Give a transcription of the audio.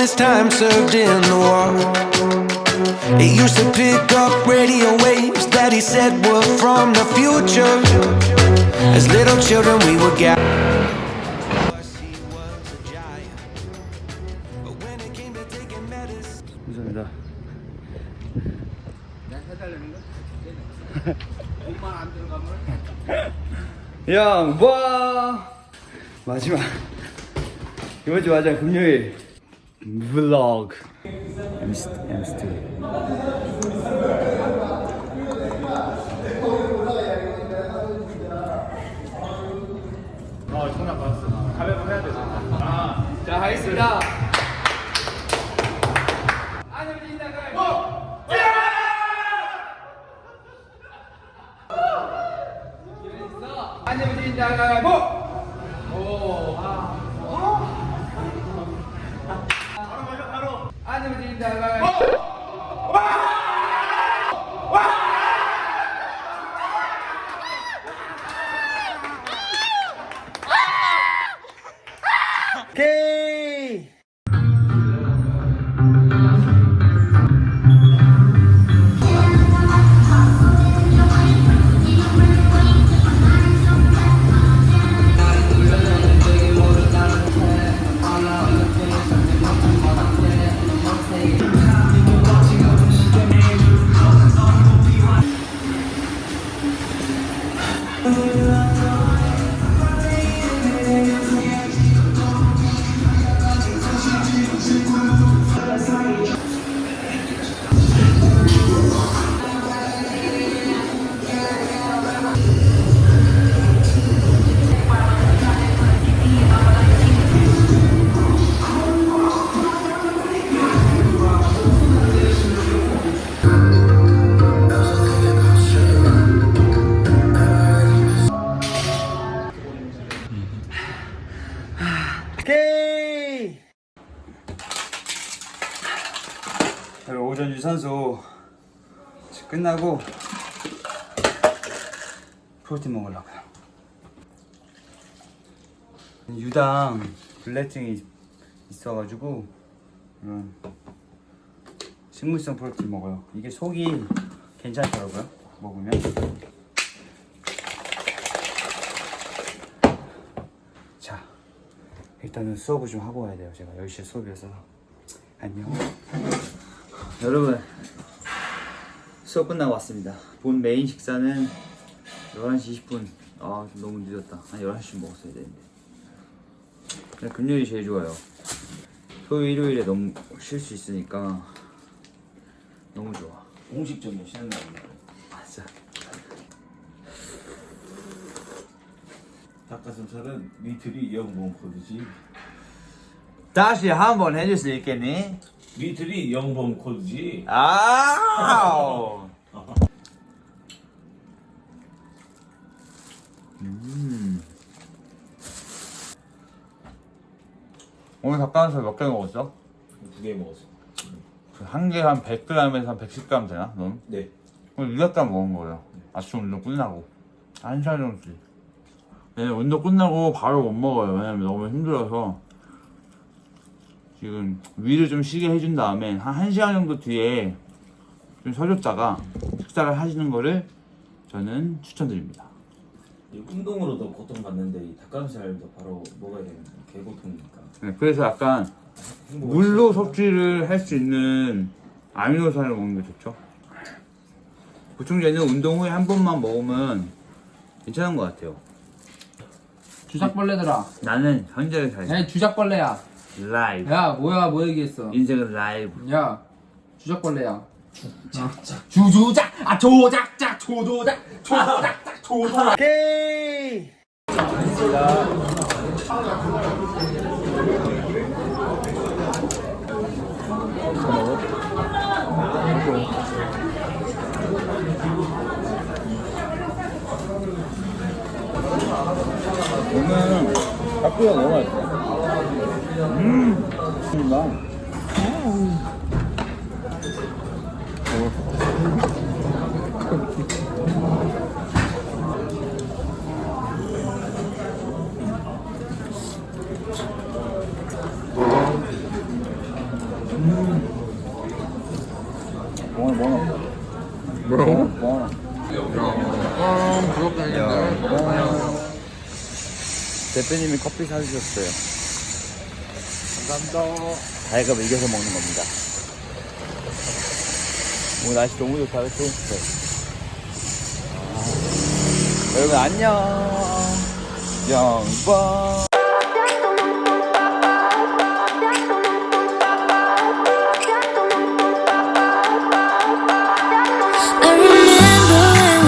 his time served in the war. He used to pick up radio waves that he said were from the future. As little children, we would gather. He was a giant. But when it came to taking medicine, 감사합니다. 야, 뭐 마지막 이번 주 마지막 금요일 블로그 엠스 엠스트 자 하겠습니다. 안내부진다 가고 안 여러분 오전 유산소 끝나고 프로틴 먹으려고요 유당 블레증이 있어가지고 이런 식물성 프로틴 먹어요 이게 속이 괜찮더라고요 먹으면 자 일단은 수업을 좀 하고 와야 돼요. 제가 10시에 수업이어서. 안녕. 여러분, 수업 끝나고 왔습니다. 본 메인 식사는 11시 20분. 아, 좀 너무 늦었다. 한 11시쯤 먹었어야 되는데. 금요일이 제일 좋아요. 토요일, 일요일에 너무 쉴 수 있으니까 너무 좋아. 공식적인 쉬는 날입니다. 맞아. 닭가슴살은 니트리 영봉 코드지. 다시 한번 해줄 수 있겠니? 니트리 영봉 코드지. 아! 음. 오늘 닭가슴살 몇 개 먹었어? 두 개 먹었어. 한 개 한 100g에서 한 110g 되나? 넌? 네. 오늘 200g 먹은 거예요. 아침 운동 끝나고. 한 시간 정도씩. 네, 운동 끝나고 바로 못 먹어요. 왜냐면 너무 힘들어서. 지금 위를 좀 쉬게 해준 다음에 한 1시간 정도 뒤에 좀 쉬어줬다가 식사를 하시는 거를 저는 추천드립니다. 이 운동으로도 고통받는데 이 닭가슴살도 바로 먹어야 되는 거 개고통이니까. 네, 그래서 약간 물로 섭취를 할 수 있는 아미노산을 먹는 게 좋죠. 보충제는 운동 후에 한 번만 먹으면 괜찮은 것 같아요. 주작벌레들아. 나는 현재를 잘 야, 주작벌레야. 라이브. 야, 뭐야, 뭐 얘기했어? 인생은 라이브. 야, 주작벌레야. 주주작, 아, 조작작, 조조작, 조작작, 조조작. 오케이. 오늘 학교가 너무 맛있어. 음. 대표님이 커피 사주셨어요 감사합니다. 다이가 이겨서 먹는 겁니다. 오늘 날씨 너무 좋다, 그치? 네. 아, 여러분, 안녕. 영번.